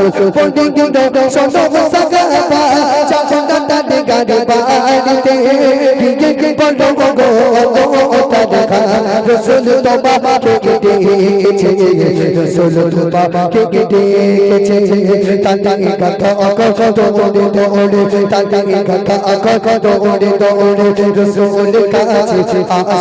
গেল শত সাগাবা চাচা গাড়ি বাড়িতে গিয়ে বলো গো ওটা দেখা রসুল তো তো কথা অকথ দৌড়ে দৌড়ে রসুল সাক্ষাৎ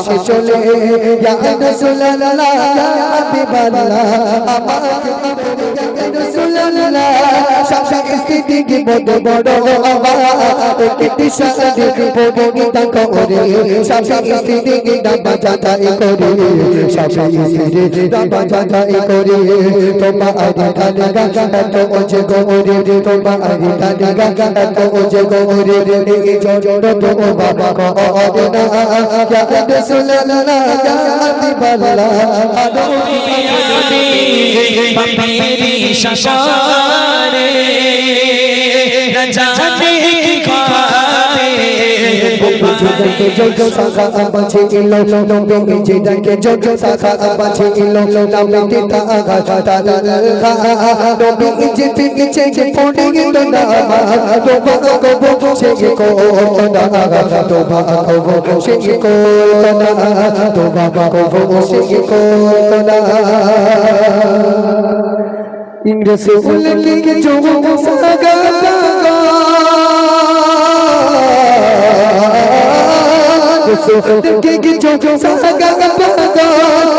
কি বড় বড় একটি সাথে পড়ে গীতা করে। স্থিতি কি ডাবা যাতাই করে। সাক্ষাৎ স্থিতি ডাবা যাতাই করে। তোমা আদি তালে গাগা তো ওজে গোরে। তোমা আদি তালে গাগা তো ওজে গোরে। এই জড় তো বাবা কো ওরে না। ইয়া রাসূলুল্লাহ ইয়া হাবিবাল্লাহ আদো মেরি শাসারে না জিদাকে যোগ সাখা আবাছে ইলো নবে জিদাকে যোগ সাখা আবাছে ইলো নবে দিতা আগা তালা খা নবে জিতে নিচে কে পড়ে গেল না তো ভাগো গো সে কো না তো ভাগো গো সে কো না তো ভাগো গো সে কো না ইংরেজ উলকে যোগ সাগা কে কে যোগ সাগা পাগা আশিক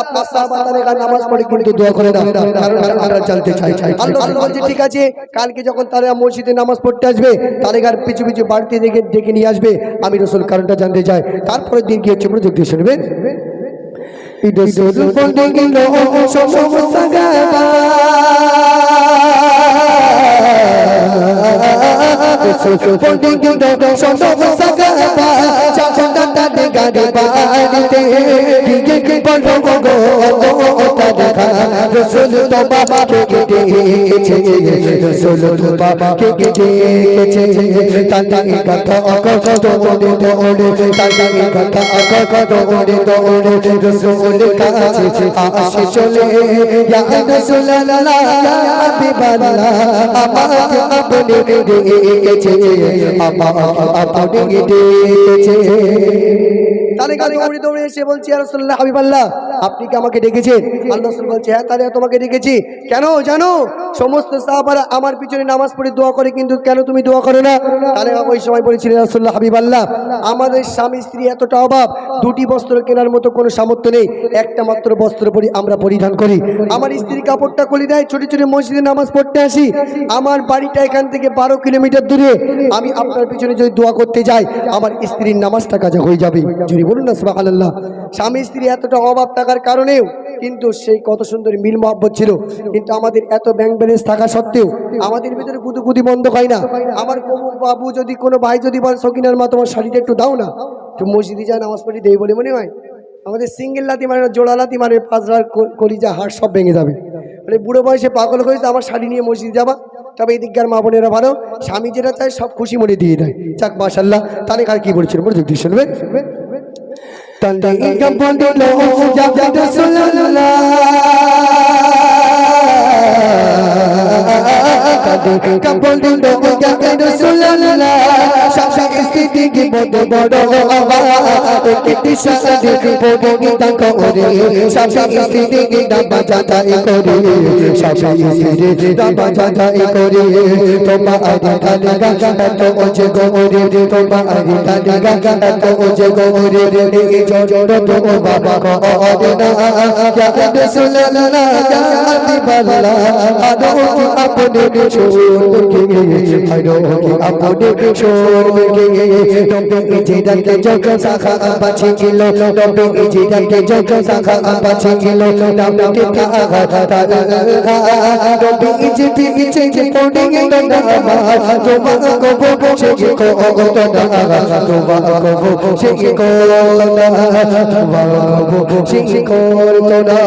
আপনার সাহাবাদের নামাজ পড়ে কিন্তু দোয়া করে দাও কারণ আমরা চলতে চাই আল্লাহ বলছে ঠিক আছে কালকে যখন তারা মসজিদে নামাজ পড়তে আসবে পিছু পিছু বাড়িতে ডেকে ডেকে নিয়ে আসবে আমি রসুল কারণটা জানতে চাই তারপরে দিন কি হচ্ছে মনোযোগ দিয়ে শুনবেন গেল পড়ে গেল সমস্যা গাবা যখন দাদা গাড়ি বাড়িতে বলো গো ওটা দেখা রসুল তো বাবাকে ডেকেছে রসুল তো বাবাকে ডেকেছে তান্তাঙ্গি কথা অকথ দৌড়ে দৌড়ে তান্তাঙ্গি কথা অকথ দৌড়ে দৌড়ে রসুল কাছে আসে চলে ইয়া রাসূলুল্লাহ ইয়া হাবিবাল্লাহ আমাকে আপনি ডেকেছে আপনি ডেকেছে তাহলে গান দৌড়ে দৌড়ে এসে বলছি রাসূলুল্লাহ হাবিবাল্লাহ আপনি কি আমাকে ডেকেছেন? আল্লাহ বলছে হ্যাঁ তাহলে তোমাকে ডেকেছি। কেন? জানো? সমস্ত সাহাবারা আমার পিছনে নামাজ পড়ে দোয়া করে, কিন্তু কেন তুমি দোয়া করো না? তাহলে ওই সময় বলেছিলেন হাবিব আল্লাহ, আমাদের স্বামী, স্ত্রী এতটা অভাব, দুটি বস্ত্র কেনার মতো কোনো সামর্থ্য নেই। একটা মাত্র বস্ত্র পরি, আমরা পরিধান করি। আমার স্ত্রী কাপড়টা খুলে দেয়, ছোট ছোট মসজিদে নামাজ পড়তে আসি। আমার বাড়িটা এখান থেকে বারো কিলোমিটার দূরে। আমি আপনার পিছনে যদি দোয়া করতে যাই, আমার স্ত্রীর নামাজটা কাজা হয়ে যাবে। যদি বলুন না, সুবহানাল্লাহ। স্বামী স্ত্রী এতটা অভাব থাকার কারণেও কিন্তু সেই কত সুন্দর মিল মহব্বত ছিল। কিন্তু আমাদের এত ব্যাংক ব্যালেন্স থাকা সত্ত্বেও আমাদের ভিতরে কুদুকুদি বন্ধ হয় না। আমার কোনো বাবু যদি কোনো ভাই যদি বলে সকিনার মা তোমার শাড়িটা একটু দাও না। তো মসজিদে যায় নামাজ পড়ি দেই বলে মনে হয়। আমাদের সিঙ্গেল লাতি না, জোড়া লাতি মানে পাঁচবার কলিজা হাড় সব ভেঙে যাবে। মানে বুড়ো বয়সে পাগল হয়েছে আমার শাড়ি নিয়ে মসজিদ যাবা তবে এদিককার মা বোনেরা ভালো। স্বামী যেটা চায় সব খুশি মনে দিয়ে দেয়। চাক মাশাল্লাহ তাহলে আর কি বলছিল? মনে দেখতে শুনবে? তন্দে কপড় লো যা রাসূলুল্লাহ তন্দে কপড় লো যা রাসূলুল্লাহ স্থিতি কি বড় বড় আওয়াজ কেটি সাদে পড়ে গীতা করে। শাশা স্থিতি কি ডাবা যাতাই করে। শাশা স্থিতি ডাবা যাতাই করে। তোমা আদি তালে গাগা তো ওজে গোরে। তোমা আদি তালে গাগা তো ওজে গোরে। এই জড় তো বাবা ওরে না। ইয়া রাসূলুল্লাহ ইয়া হাবিবাল্লাহ আদো কি আপনে ছোড় কে? আদো কি আপনে ছোড় কে? টপে ইজিরাতে যোগ শাখা বাছি গেল টপে ইজিরাতে যোগ শাখা বাছি গেল নামটি কাহা তারা টপে ইজিটি ইজি পড়ে গেল নামা তোমা কবো সে কো অগত না তোমা কবো সে কো না তোমা কবো সে কো না